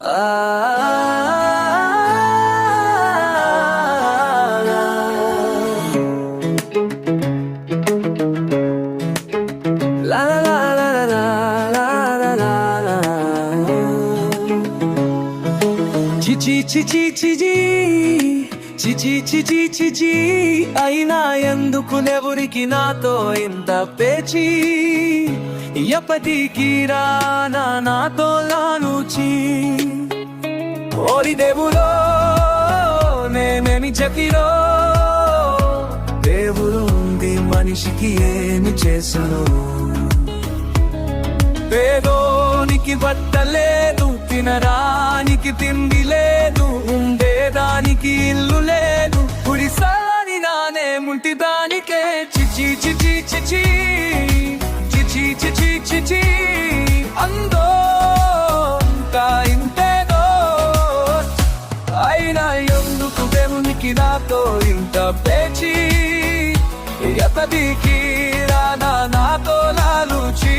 చిచి అయినా ఎందుకు నెవరికి నాతో ఇంత పేచి ఎప్పటికీ రానా నాతో లానుచీ ఓరి దేవుడో నేనేమి చెప్పిరో దేవుడు ఉంది మనిషికి ఏమి చేసను పేదోనికి బట్టలేదు తినడానికి తిండి లేదు ఉండేదానికి ఇల్లు లేదు గుడిసాని నానే ముంటి దానికే చిచి చిచి చిచి చిచి చిచి చిచి అందరూ ఇంత పేచి ఎతడికి రానా నాతో నాలుచి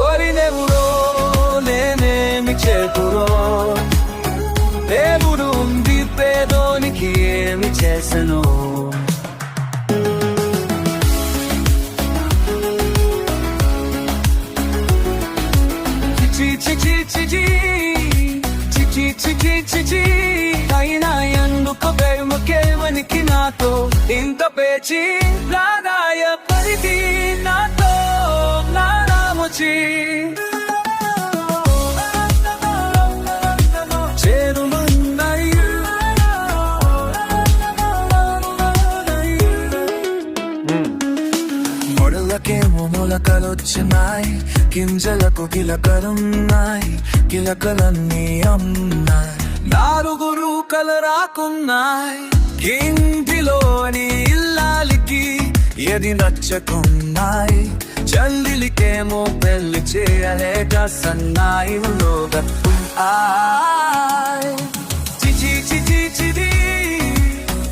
ఓరినెవురో నేనేమి చేతురో. దేవుడు ఉంది పేదోనికి ఏమి చేసను. చిచి చిచి చిచి. చిచి చిచి చిచి. ప్రేమకేమనికి నాతో? ఇంత పేచి రాగాయ పరిధి నాతో? నారాముచి మొడలకేమో మొలకలొచ్చినాయి గింజలకు గిలకలున్నాయి గిలకలన్నీ అమ్మాయి. నాలుగురు కలరాకున్నాయి ఇంటిలోని ఇల్లాలికి ఏది నచ్చకున్నాయి చల్లిలికేమో పెళ్ళి చేయలేక సన్నాయి గట్టు చిచి చిచి చిచి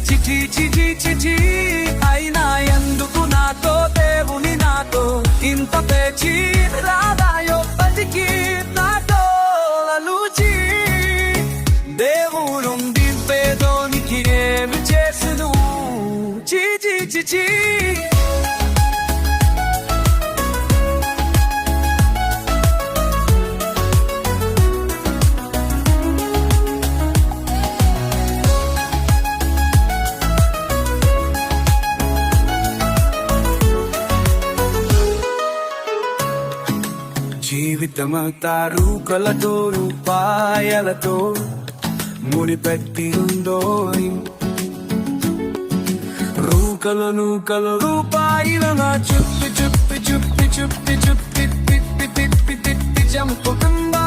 చిచి చిచి చిచి అయినా ఎందుకు నాతో దేవుని నాతో ఇంత పేచి రాదాయో పతికి నాతో అలుచి? దేవుడుంది పేదోనికి ఏమి చీ చీ చీ చీ. జీవితమంతా రూకలతో రూపాయలతో ముడిపెట్టిందో ఇంత రూకలు నూకలు రూపాయల చుప్పి చుప్పి చుప్పి చుప్పి చుప్పి తిప్పి తిప్పి తిప్పి చంపుతుందా?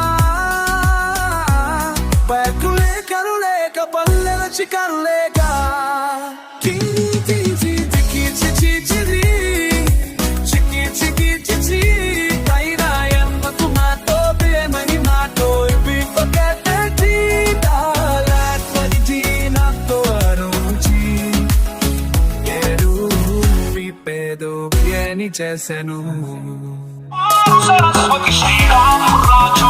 బ్యాగులే కరులేక పల్లెల చికరు పేదో బిర్యానీ చేశాను. సరస్వతి శ్రీరామ రాజు